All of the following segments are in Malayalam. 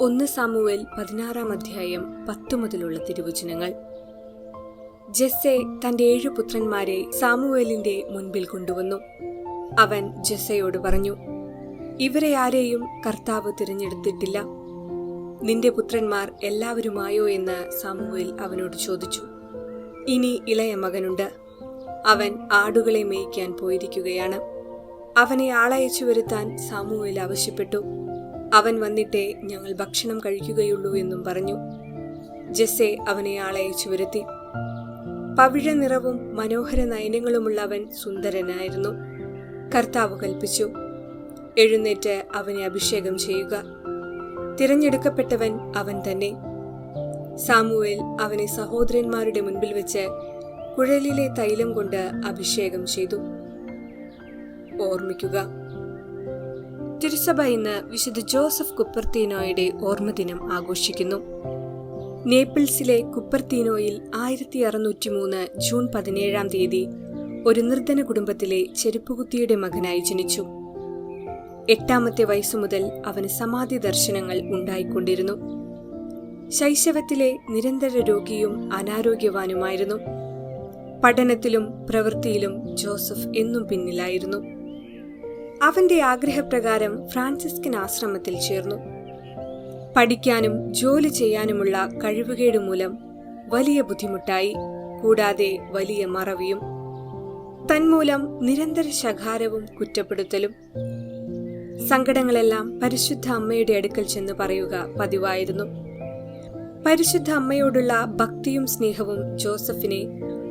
ഒന്ന് സാമുവേൽ പതിനാറാം അധ്യായം പത്തു മുതലുള്ള തിരുവചനങ്ങൾ. ജെസ്സെ തന്റെ ഏഴു പുത്രന്മാരെ സാമുവേലിന്റെ മുൻപിൽ കൊണ്ടുവന്നു. അവൻ ജെസ്സയോട് പറഞ്ഞു ഇവരെ ആരെയും കർത്താവ് തിരഞ്ഞെടുത്തിട്ടില്ല. നിന്റെ പുത്രന്മാർ എല്ലാവരുമായോ എന്ന് സാമുവേൽ അവനോട് ചോദിച്ചു. ഇനി ഇളയ മകനുണ്ട്. അവൻ ആടുകളെ മേയ്ക്കാൻ പോയിരിക്കുകയാണ്. അവനെ ആളയച്ചു വരുത്താൻ സാമുവേൽ ആവശ്യപ്പെട്ടു. അവൻ വന്നിട്ടേ ഞങ്ങൾ ഭക്ഷണം കഴിക്കുകയുള്ളൂ എന്നും പറഞ്ഞു. ജെസ്സെ അവനെ ആളയച്ചു വരുത്തി. പവിഴ നിറവും മനോഹര നയനങ്ങളുമുള്ള അവൻ സുന്ദരനായിരുന്നു. കർത്താവ് കൽപ്പിച്ചു. എഴുന്നേറ്റ് അവനെ അഭിഷേകം ചെയ്യുക. തിരഞ്ഞെടുക്കപ്പെട്ടവൻ അവൻ തന്നെ. സാമുവേൽ അവനെ സഹോദരന്മാരുടെ മുൻപിൽ വെച്ച് കുഴലിലെ തൈലം കൊണ്ട് അഭിഷേകം ചെയ്തു. ഓർമ്മിക്കുക. തിരുസഭ ഇന്ന് വിശുദ്ധ ജോസഫ് കുപ്പർത്തീനോയുടെ ഓർമ്മദിനം ആഘോഷിക്കുന്നു. നേപ്പിൾസിലെ കുപ്പർത്തീനോയിൽ ആയിരത്തി അറുന്നൂറ്റി മൂന്ന് ജൂൺ പതിനേഴാം തീയതി ഒരു നിർധന കുടുംബത്തിലെ ചെരുപ്പുകുത്തിയുടെ മകനായി ജനിച്ചു. എട്ടാമത്തെ വയസ്സു മുതൽ അവന് സമാധി ദർശനങ്ങൾ ഉണ്ടായിക്കൊണ്ടിരുന്നു. ശൈശവത്തിലെ നിരന്തര രോഗിയും അനാരോഗ്യവാനുമായിരുന്നു. പഠനത്തിലും പ്രവൃത്തിയിലും ജോസഫ് എന്നും പിന്നിലായിരുന്നു. അവന്റെ ആഗ്രഹപ്രകാരം ഫ്രാൻസിസ്കൻ ആശ്രമത്തിൽ ചേർന്നു. പഠിക്കാനും ജോലി ചെയ്യാനുമുള്ള കഴിവുകേട് മൂലം വലിയ ബുദ്ധിമുട്ടായി കൂടാതെ വലിയ മറവിയും. തന്മൂലം നിരന്തര ശകാരവും കുറ്റപ്പെടുത്തലും. സങ്കടങ്ങളെല്ലാം പരിശുദ്ധ അമ്മയുടെ അടുക്കൽ ചെന്ന് പറയുക പതിവായിരുന്നു. പരിശുദ്ധ അമ്മയോടുള്ള ഭക്തിയും സ്നേഹവും ജോസഫിനെ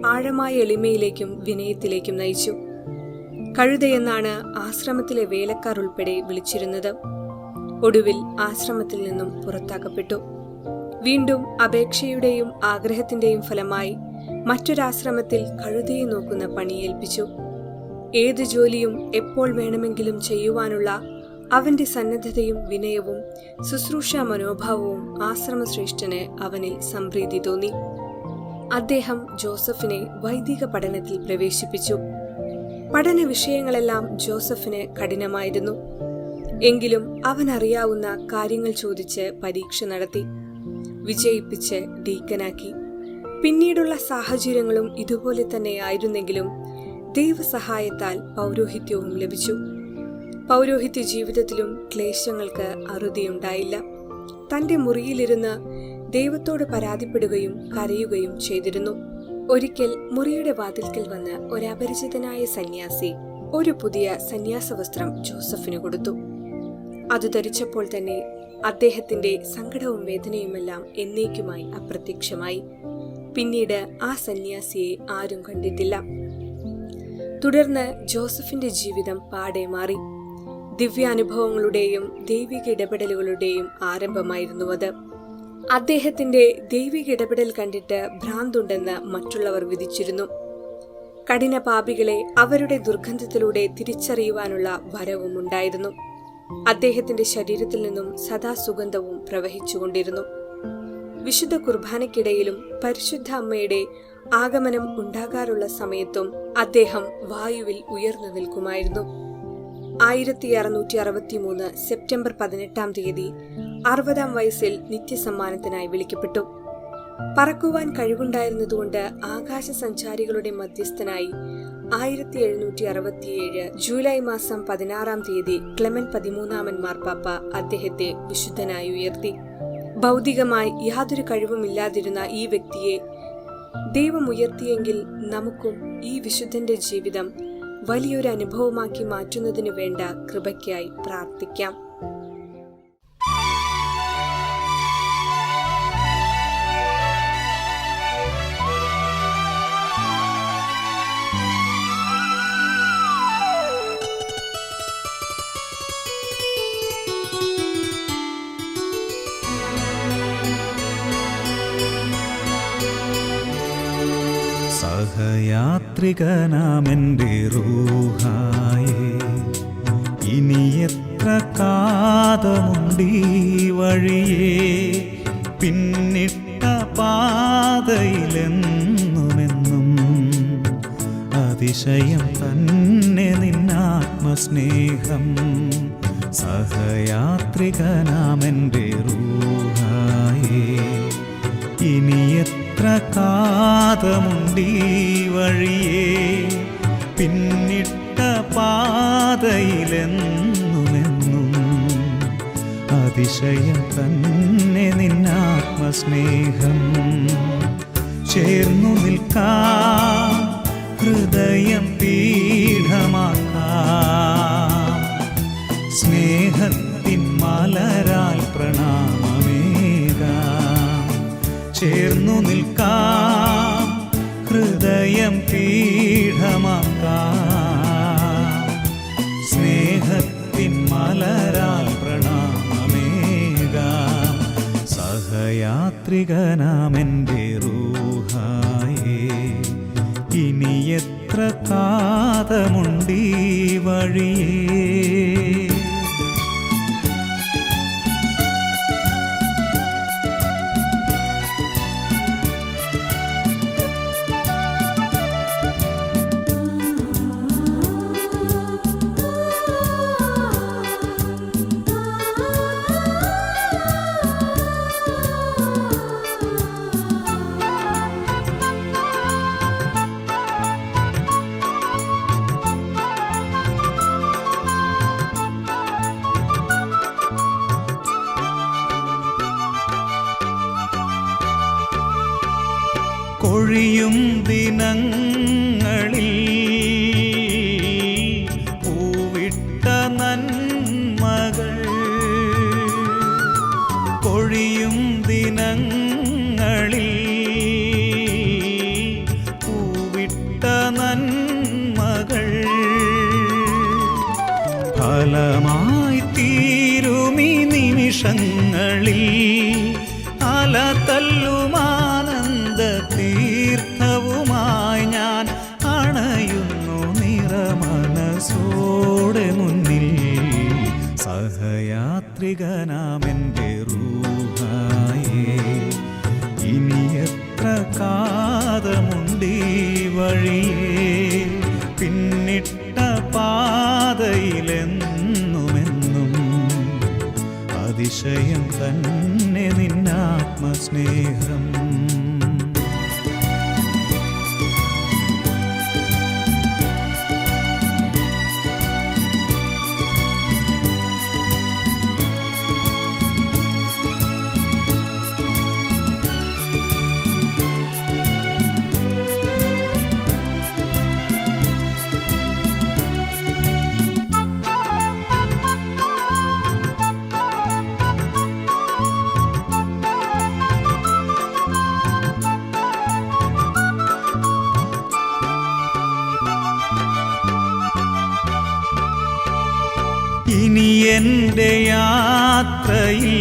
ആഴമായ എളിമയിലേക്കും വിനയത്തിലേക്കും നയിച്ചു. കഴുതയെന്നാണ് ആശ്രമത്തിലെ വേലക്കാർ ഉൾപ്പെടെ വിളിച്ചിരുന്നത്. ഒടുവിൽ ആശ്രമത്തിൽ നിന്നും പുറത്താക്കപ്പെട്ടു. വീണ്ടും അപേക്ഷയുടെയും ആഗ്രഹത്തിന്റെയും ഫലമായി മറ്റൊരാശ്രമത്തിൽ കഴുതയെ നോക്കുന്ന പണിയേൽപ്പിച്ചു ഏത് ജോലിയും എപ്പോൾ വേണമെങ്കിലും ചെയ്യുവാനുള്ള അവന്റെ സന്നദ്ധതയും വിനയവും ശുശ്രൂഷാ മനോഭാവവും ആശ്രമശ്രേഷ്ഠന് അവനിൽ സംപ്രീതി തോന്നി. അദ്ദേഹം ജോസഫിനെ വൈദിക പഠനത്തിൽ പ്രവേശിപ്പിച്ചു. പഠന വിഷയങ്ങളെല്ലാം ജോസഫിന് കഠിനമായിരുന്നു. എങ്കിലും അവൻ അറിയാവുന്ന കാര്യങ്ങൾ ചോദിച്ച് പരീക്ഷ നടത്തി വിജയിപ്പിച്ച് ഡീക്കനാക്കി. പിന്നീടുള്ള സാഹചര്യങ്ങളും ഇതുപോലെ തന്നെ തന്നെയായിരുന്നെങ്കിലും ദൈവസഹായത്താൽ പൗരോഹിത്യവും ലഭിച്ചു. പൗരോഹിത്യ ജീവിതത്തിലും ക്ലേശങ്ങൾക്ക് അറുതിയുണ്ടായില്ല. തന്റെ മുറിയിലിരുന്ന് ദൈവത്തോട് പരാതിപ്പെടുകയും കരയുകയും ചെയ്തിരുന്നു. ഒരിക്കൽ മുറിയുടെ വാതിൽക്കൽ വന്ന് ഒരപരിചിതനായ സന്യാസി ഒരു പുതിയ സന്യാസ വസ്ത്രം ജോസഫിന് കൊടുത്തു. അത് ധരിച്ചപ്പോൾ തന്നെ അദ്ദേഹത്തിന്റെ സങ്കടവും വേദനയുമെല്ലാം എന്നേക്കുമായി അപ്രത്യക്ഷമായി. പിന്നീട് ആ സന്യാസിയെ ആരും കണ്ടിട്ടില്ല. തുടർന്ന് ജോസഫിന്റെ ജീവിതം പാടെ മാറി. ദിവ്യാനുഭവങ്ങളുടെയും ദൈവിക ഇടപെടലുകളുടെയും ആരംഭമായിരുന്നു അത്. അദ്ദേഹത്തിന്റെ ദൈവിക ഇടപെടൽ കണ്ടിട്ട് ഭ്രാന്തുണ്ടെന്ന് മറ്റുള്ളവർ വിധിച്ചിരുന്നു. കഠിന പാപികളെ അവരുടെ ദുർഗന്ധത്തിലൂടെ തിരിച്ചറിയുവാനുള്ള വരവും ഉണ്ടായിരുന്നു. അദ്ദേഹത്തിന്റെ ശരീരത്തിൽ നിന്നും സദാ സുഗന്ധവും പ്രവഹിച്ചുകൊണ്ടിരുന്നു. വിശുദ്ധ കുർബാനയ്ക്കിടയിലും പരിശുദ്ധ അമ്മയുടെ ആഗമനം ഉണ്ടാകാറുള്ള സമയത്തും അദ്ദേഹം വായുവിൽ ഉയർന്നു നിൽക്കുമായിരുന്നു. ആയിരത്തി അറുന്നൂറ്റി അറുപത്തിമൂന്ന് സെപ്റ്റംബർ പതിനെട്ടാം തീയതി അറുപതാം വയസ്സിൽ നിത്യസമ്മാനത്തിനായി വിളിക്കപ്പെട്ടു. പറക്കുവാൻ കഴിവുണ്ടായിരുന്നതുകൊണ്ട് ആകാശ സഞ്ചാരികളുടെ മധ്യസ്ഥനായി ആയിരത്തി എഴുന്നൂറ്റി അറുപത്തിയേഴ് ജൂലൈ മാസം പതിനാറാം തീയതി ക്ലെമൻ പതിമൂന്നാമൻ മാർപ്പാപ്പ അദ്ദേഹത്തെ വിശുദ്ധനായി ഉയർത്തി. ഭൗതികമായി യാതൊരു കഴിവുമില്ലാതിരുന്ന ഈ വ്യക്തിയെ ദൈവം ഉയർത്തിയെങ്കിൽ നമുക്കും ഈ വിശുദ്ധന്റെ ജീവിതം വലിയൊരു അനുഭവമാക്കി മാറ്റുന്നതിനു വേണ്ട കൃപയ്ക്കായി പ്രാർത്ഥിക്കാം. യാത്രികനാമെന്റെ റൂഹായി ഇനി എത്ര കാതമുണ്ടീ വഴിയേ? പിന്നിട്ട പാതയിലെന്നുമെന്നും അതിശയം തന്നെ നിന്നാത്മസ്നേഹം. സഹയാത്രിക സഹയാത്രികനാമെന്റെ റൂഹായി ഇനി എത്ര കാതമുണ്ടീ വഴിയേ പിന്നിട്ട പാതയിലെന്നുമെന്നും അതിശയം തന്നെ നിന്നാത്മസ്നേഹം. ചേർന്നു നിൽക്കാം ഹൃദയം പീഠമാക്കാം. സ്നേഹത്തിൻ മലരാൽ പ്രണാമമേകാം ചേർന്നു നിൽക്കാം. ഹൃദയം പീഠമാക്കാം. സ്നേഹത്തിൻ മലരാൽ പ്രണാമമേകാം. സഹയാത്രികനാമെന്റെ റൂഹായേ. ഇനി എത്ര കാതമുണ്ടീ വഴിയേ. കൊഴിയും ദിനങ്ങളിൽ പൂവിട്ട നന്മകൾ. കൊഴിയും ദിനങ്ങളിൽ പൂവിട്ട നന്മകൾ. ഫലമായി തീരുമി നിമിഷങ്ങളിൽ അല സഹയാത്രികനാമെന്റെ റൂഹായേ. ഇനി എത്ര കാതമുണ്ടീ വഴിയേ. പിന്നിട്ട പാതയിലെന്നുമെന്നും അതിശയം തന്നെ നിന്നാത്മസ്നേഹം എന്റെ യാത്രയിൽ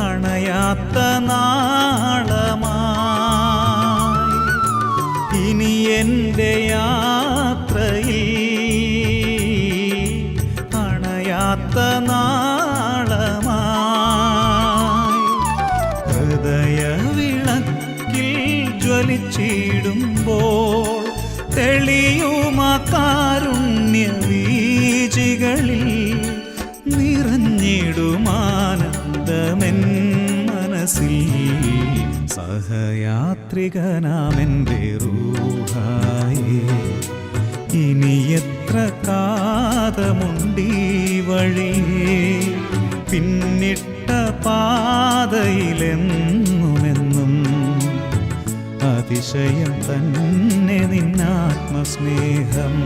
അണയാത്ത നാളമായി ഇനി എന്റെ യാത്രയിൽ അണയാത്ത നാളമായി ഹൃദയവിളക്കിൽ ജ്വലിച്ചിടുമ്പോൾ തെളിയുമാകാരുണ്യ വീജികളിൽ നിറഞ്ഞിടുമാനന്ദമെൻ മനസ്സിൽ. സഹയാത്രികനാമെന്റെ റൂഹായേ ഇനി എത്ര കാതമുണ്ടീ വഴിയേ? പിന്നിട്ട പാതയിലെന്നുമെന്നും അതിശയം തന്നെ നിന്നാത്മസ്നേഹം.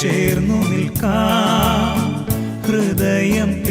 ചേർന്നു നിൽക്കാം. ഹൃദയം